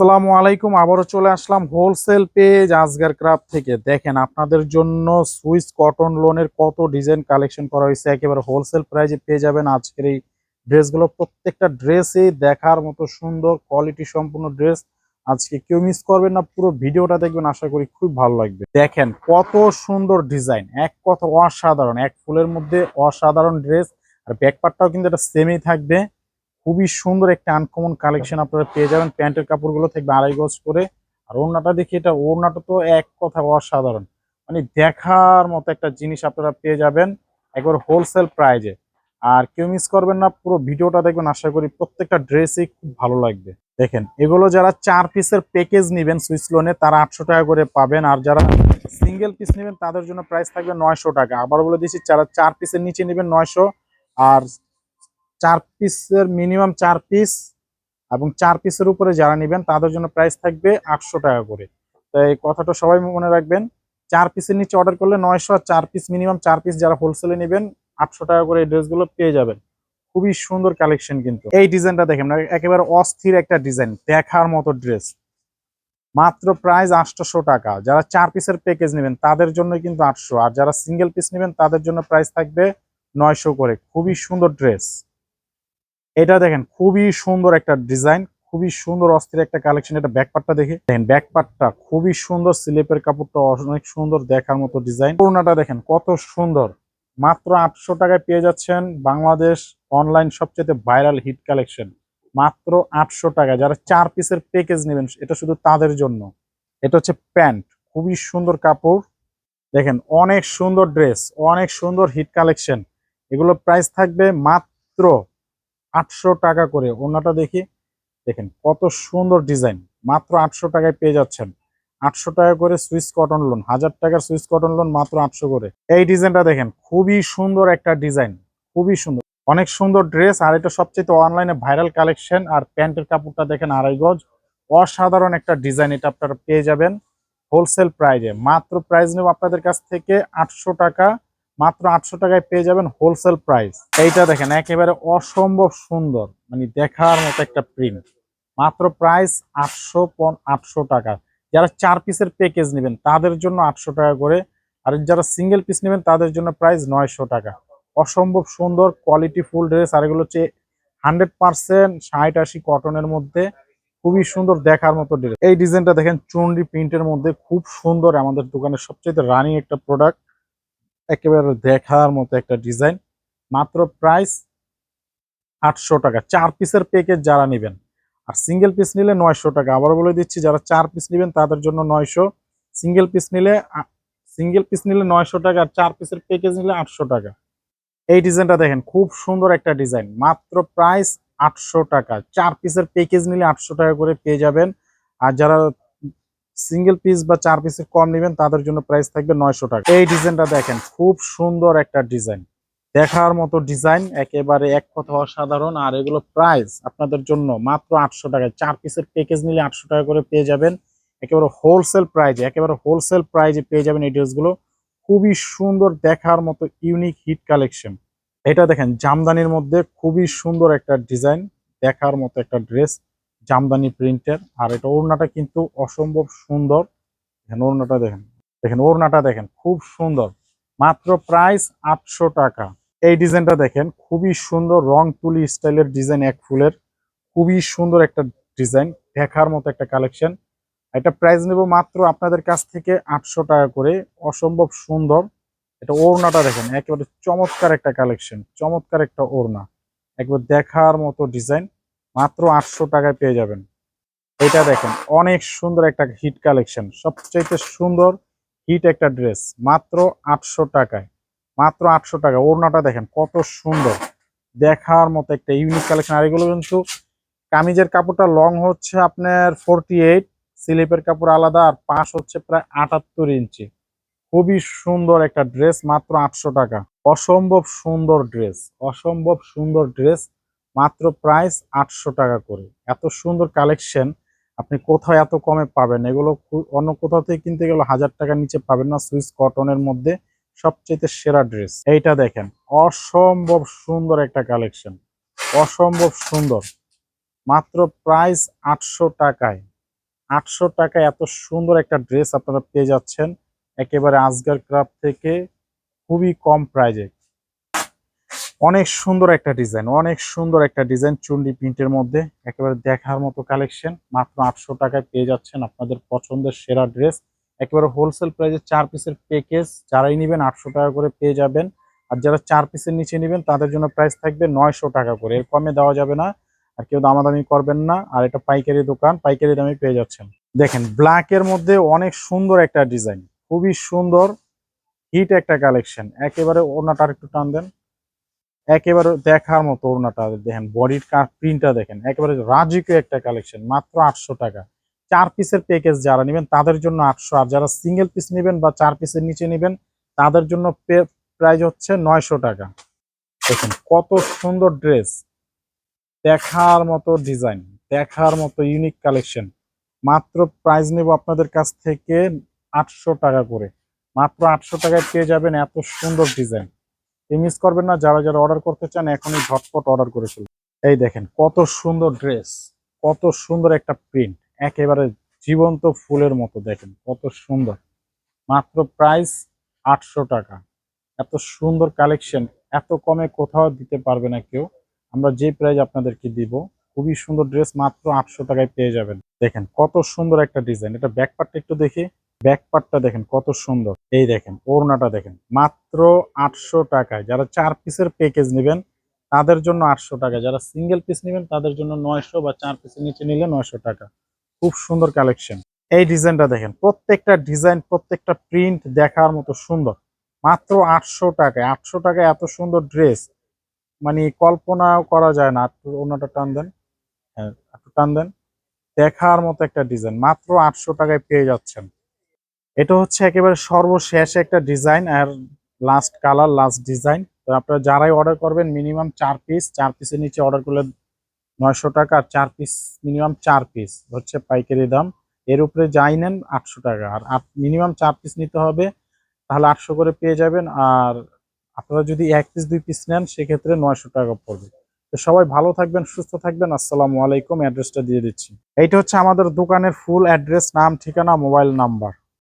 আসসালামু আলাইকুম, আবারও চলে আসলাম হোলসেল পেজ আজগার ক্রাফট থেকে। দেখেন, আপনাদের জন্য সুইস কটন লোনের কত ডিজাইন কালেকশন করা হয়েছে, একেবারে হোলসেল প্রাইজে পেয়ে যাবেন আজকের এই ড্রেসগুলো। প্রত্যেকটা ড্রেসই দেখার মতো সুন্দর কোয়ালিটি সম্পূর্ণ ড্রেস। আজকে কেউ মিস করবেন না, পুরো ভিডিওটা দেখবেন, আশা করি খুব ভালো লাগবে। দেখেন, কত সুন্দর ডিজাইন এক কথা অসাধারণ, এক ফুলের মধ্যে অসাধারণ ড্রেস আর ব্যাকপারটাও কিন্তু এটা সেমই থাকবে। খুবই সুন্দর একটা আনকমন কালেকশন আপনারা পেয়ে যাবেন। প্যান্টের কাপড়গুলো থাকবে আড়াই গজ করে। আর ওড়নাটা দেখি এটা, ওড়নাটা তো এক কথা অসাধারণ। মানে দেখার মতো একটা জিনিস আপনারা পেয়ে যাবেন একবার হোলসেল প্রাইজে আর কেউ মিস করবেন না, পুরো ভিডিওটা দেখবেন। আশা করি প্রত্যেকটা ড্রেসই খুব ভালো লাগবে। দেখেন, এগুলো যারা চার পিসের প্যাকেজ নেবেন সুইস লোনে তারা আটশো টাকা করে পাবেন। আর যারা সিঙ্গেল পিস নেবেন, তাদের জন্য প্রাইস থাকবে নয়শো টাকা। আবার বলে দিচ্ছি যারা চার পিসের নিচে নেবেন নয়শো। আর চার পিসের মিনিমাম চার পিস এবং চার পিসের উপরে যারা নেবেন, তাদের জন্য প্রাইস থাকবে আটশো টাকা করে। তো এই কথাটা সবাই মনে রাখবেন, চার পিসের নিচে অর্ডার করলে নয়শো চার পিস মিনিমাম চার পিস যারা হোলসেলে নেবেন, আটশো টাকা করে এই ড্রেসগুলো পেয়ে যাবেন। খুবই সুন্দর কালেকশন কিন্তু। এই ডিজাইনটা দেখেন না একেবারে অস্থির একটা ডিজাইন দেখার মতো ড্রেস মাত্র প্রাইস আটশোশো টাকা। যারা চার পিসের প্যাকেজ নেবেন, তাদের জন্য কিন্তু আটশো। আর যারা সিঙ্গেল পিস নেবেন, তাদের জন্য প্রাইস থাকবে নয়শো করে। খুবই সুন্দর ড্রেস এটা দেখেন, খুবই সুন্দর একটা ডিজাইন, খুবই সুন্দর অস্থির একটা কালেকশন। এটা ব্যাকপার্টটা দেখে, দেখেন ব্যাকপার্টটা খুবই সুন্দর, স্লিপের কাপড়টা অনেক সুন্দর দেখার মতো ডিজাইন। করোনাটা দেখেন, কত সুন্দর। মাত্র আটশো টাকায় পেয়ে যাচ্ছেন বাংলাদেশ অনলাইন সবচেয়ে ভাইরাল হিট কালেকশন। মাত্র আটশো টাকা যারা চার পিসের প্যাকেজ নেবেন, এটা শুধু তাদের জন্য। এটা হচ্ছে প্যান্ট, খুবই সুন্দর কাপড়। দেখেন, অনেক সুন্দর ড্রেস, অনেক সুন্দর হিট কালেকশন। এগুলো প্রাইস থাকবে মাত্র আটশো টাকা করে ওনাটা দেখি। দেখেন কত সুন্দর ডিজাইন। মাত্র আটশো টাকায় পেয়ে যাচ্ছেন। আটশো টাকা করে সুইস কটন লোন, হাজার টাকার সুইস কটন লোন মাত্র আটশো করে। এই ডিজাইনটা দেখেন, খুবই সুন্দর একটা ডিজাইন, খুবই সুন্দর। অনেক সুন্দর ড্রেস, আর এটা সবচেয়ে অনলাইনে ভাইরাল কালেকশন, আর প্যান্টের কাপড়টা দেখেন আড়াই গজ। অসাধারণ একটা ডিজাইন এটা আপনারা পেয়ে যাবেন। হোলসেল প্রাইজে, মাত্র প্রাইস নেব আপনাদের কাছ থেকে আটশো টাকা। মাত্র আটশো টাকায় পেয়ে যাবেন হোলসেল প্রাইস এইটা দেখেন, একেবারে অসম্ভব সুন্দর মানে দেখার মতো একটা প্রিন্ট মাত্র প্রাইস আটশো পন আটশো টাকা। যারা চার পিসের প্যাকেজ নেবেন, তাদের জন্য আটশো টাকা করে। আর যারা সিঙ্গেল পিস নেবেন, তাদের জন্য প্রাইস নয়শো টাকা। অসম্ভব সুন্দর কোয়ালিটি ফুল ড্রেস আর এগুলো হচ্ছে হান্ড্রেড পার্সেন্ট ষাট আশি কটনের মধ্যে। খুবই সুন্দর দেখার মতো ড্রেস এই ডিজাইনটা দেখেন, চুনরি প্রিন্টের মধ্যে। খুব সুন্দর আমাদের দোকানের সবচেয়ে রানিং একটা প্রোডাক্ট একেবারে দেখার মতো একটা ডিজাইন। মাত্র প্রাইস আটশো টাকা। চার পিসের প্যাকেজ যারা নেবেন, আর সিঙ্গেল পিস নিলে নয়শো টাকা। আবার বলে দিচ্ছি, যারা চার পিস নেবেন, তাদের জন্য নয়শো। সিঙ্গেল পিস নিলে সিঙ্গেল পিস নিলে নয়শো টাকা, আর চার পিসের প্যাকেজ নিলে আটশো টাকা। এই ডিজাইনটা দেখেন, খুব সুন্দর একটা ডিজাইন। মাত্র প্রাইস আটশো টাকা। চার পিসের প্যাকেজ নিলে আটশো টাকা করে পেয়ে যাবেন। আর যারা সিঙ্গেল পিস বা চার পিসের কম নেবেন, তাদের জন্য প্রাইস থাকবে নয়শো টাকা। এই ডিজাইনটা দেখেন, খুব সুন্দর একটা ডিজাইন। দেখার মতো ডিজাইন, একেবারে এক কথা অসাধারণ। আর এগুলো প্রাইস আপনাদের জন্য মাত্র আটশো টাকায়। চার পিসের প্যাকেজ নিলে আটশো টাকা করে পেয়ে যাবেন। একেবারে হোলসেল প্রাইজে একেবারে হোলসেল প্রাইজে পেয়ে যাবেন এই ড্রেসগুলো। খুবই সুন্দর দেখার মতো ইউনিক হিট কালেকশন এটা দেখেন, জামদানির মধ্যে খুবই সুন্দর একটা ডিজাইন, দেখার মতো একটা ড্রেস। জামদানি প্রিন্টের আর এটা ওড়নাটা কিন্তু অসম্ভব সুন্দর। দেখেন ওড়নাটা দেখেন। দেখেন ওড়নাটা দেখেন, খুব সুন্দর। মাত্র প্রাইস আটশো টাকা। এই ডিজাইনটা দেখেন, খুবই সুন্দর রং তুলি স্টাইলের ডিজাইন এক ফুলের। খুবই সুন্দর একটা ডিজাইন, দেখার মতো একটা কালেকশন এটা প্রাইস নেব মাত্র আপনাদের কাছ থেকে আটশো টাকা করে। অসম্ভব সুন্দর। এটা ওড়নাটা দেখেন, একেবারে চমৎকার একটা কালেকশন চমৎকার একটা ওড়না। একবার দেখার মতো ডিজাইন। মাত্র আটশো টাকায় পেয়ে যাবেন। এটা দেখেন, অনেক সুন্দর একটা হিট কালেকশন। সবচাইতে সুন্দর হিট একটা ড্রেস, মাত্র আটশো টাকায়। মাত্র আটশো টাকা ওড়নাটা দেখেন, কত সুন্দর। দেখার মতো একটা ইউনিক কালেকশন। আর এগুলো কিন্তু কামিজের কাপড়টা লং হচ্ছে আপনার ফোরটি এইট স্লিপের কাপড় আলাদা, আর পাশ হচ্ছে প্রায় আটাত্তর ইঞ্চি। খুবই সুন্দর একটা ড্রেস, মাত্র আটশো টাকা। অসম্ভব সুন্দর ড্রেস, অসম্ভব সুন্দর ড্রেস। মাত্র প্রাইস আটশো টাকা করে। এত সুন্দর কালেকশন আপনি কোথাও এত কমে পাবেন এগুলো অন্য কোথাও থেকে কিনতে গেলে হাজার টাকার নিচে পাবেন না। সুইস কটনের মধ্যে সবচেয়ে সেরা ড্রেস এইটা দেখেন, অসম্ভব সুন্দর একটা কালেকশন অসম্ভব সুন্দর। মাত্র প্রাইস আটশো টাকায়। আটশো টাকায় এত সুন্দর একটা ড্রেস আপনারা পেয়ে যাচ্ছেন। একেবারে আজগার ক্রাফট থেকে খুবই কম প্রাইজে অনেক সুন্দর একটা ডিজাইন, অনেক সুন্দর একটা ডিজাইন চুন্ডি প্রিন্টের মধ্যে, একেবারে দেখার মতো কালেকশন, মাত্র আটশো টাকায় পেয়ে যাচ্ছেন আপনাদের পছন্দের সেরা ড্রেস, একেবারে হোলসেল প্রাইসে চার পিসের প্যাকেজ যারাই নেবেন আটশো টাকা করে পেয়ে যাবেন, আর যারা চার পিসের নিচে নেবেন, তাদের জন্য প্রাইস থাকবে নয়শো টাকা করে, এর কমে দেওয়া যাবে না, আর কেউ দামাদামি করবেন না, আর এটা পাইকারি দোকান, পাইকারি দামে পেয়ে যাচ্ছেন। দেখেন ব্ল্যাকের মধ্যে অনেক সুন্দর একটা ডিজাইন, খুবই সুন্দর হিট একটা কালেকশন, একেবারে ওড়নাটা একটু টান দেন। একেবারে দেখার মতো ওড়নাটা দেখেন, বডির প্রিন্টটা দেখেন, একেবারে রাজকীয় একটা কালেকশন মাত্র আটশো টাকা। চার পিসের প্যাকেজ যারা নেবেন, তাদের জন্য আটশো, আর যারা সিঙ্গেল পিস নেবেন বা চার পিসের নিচে নেবেন, তাদের জন্য প্রাইস হচ্ছে নয়শো টাকা। দেখুন কত সুন্দর ড্রেস দেখার মতো ডিজাইন দেখার মতো ইউনিক কালেকশন মাত্র প্রাইস নেব আপনাদের কাছ থেকে আটশো টাকা করে। মাত্র আটশো টাকায় পেয়ে যাবেন এত সুন্দর ডিজাইন মিস করবেন না, যারা যারা অর্ডার করতে চান, এখনই ঝটপট অর্ডার করে ফেলুন। এই দেখেন, কত সুন্দর ড্রেস কত সুন্দর একটা প্রিন্ট একেবারে জীবন্ত ফুলের মতো দেখেন, কত সুন্দর। মাত্র প্রাইস আটশো টাকা। এত সুন্দর কালেকশন এত কমে কোথাও দিতে পারবে না কেউ। আমরা যে প্রাইস আপনাদেরকে দিব, খুবই সুন্দর ড্রেস মাত্র আটশো টাকায় পেয়ে যাবেন। দেখেন, কত সুন্দর একটা ডিজাইন এটা ব্যাক পার্টটা একটু দেখি। ব্যাক পার্টটা দেখেন কত সুন্দর। এই দেখেন, ওড়নাটা দেখেন। মাত্র আটশো টাকায় যারা চার পিসের প্যাকেজ নেবেন, তাদের জন্য আটশো টাকা। যারা সিঙ্গেল পিস নেবেন, তাদের জন্য নয়শো বা চার পিসের নিচে নিলে নয়শো টাকা। খুব সুন্দর কালেকশন এই ডিজাইনটা দেখেন, প্রত্যেকটা ডিজাইন প্রত্যেকটা প্রিন্ট দেখার মতো সুন্দর। মাত্র আটশো টাকায় আটশো টাকায় এত সুন্দর ড্রেস মানে কল্পনাও করা যায় না। অন্যটা টান দেন। হ্যাঁ একটু টান দেন। দেখার মতো একটা ডিজাইন মাত্র আটশো টাকায় পেয়ে যাচ্ছেন। এটা হচ্ছে একেবারে সর্বশেষ একটা ডিজাইন আর লাস্ট কালার লাস্ট ডিজাইন তো আপনারা যারাই অর্ডার করবেন মিনিমাম চার পিস চার পিসের নিচে অর্ডার করলে নয়শো টাকা আর চার পিস মিনিমাম চার পিস হচ্ছে পাইকারি দাম। এর উপরে যাই নেন, আটশো টাকা। আর মিনিমাম চার পিস নিতে হবে, তাহলে আটশো করে পেয়ে যাবেন। আর আপনারা যদি এক পিস দুই পিস নেন, সেক্ষেত্রে নয়শো টাকা পড়বে। তো সবাই ভালো থাকবেন, সুস্থ থাকবেন। আসসালামু আলাইকুম, অ্যাড্রেসটা দিয়ে দিচ্ছি। এইটা হচ্ছে আমাদের দোকানের ফুল অ্যাড্রেস নাম, ঠিকানা মোবাইল নাম্বার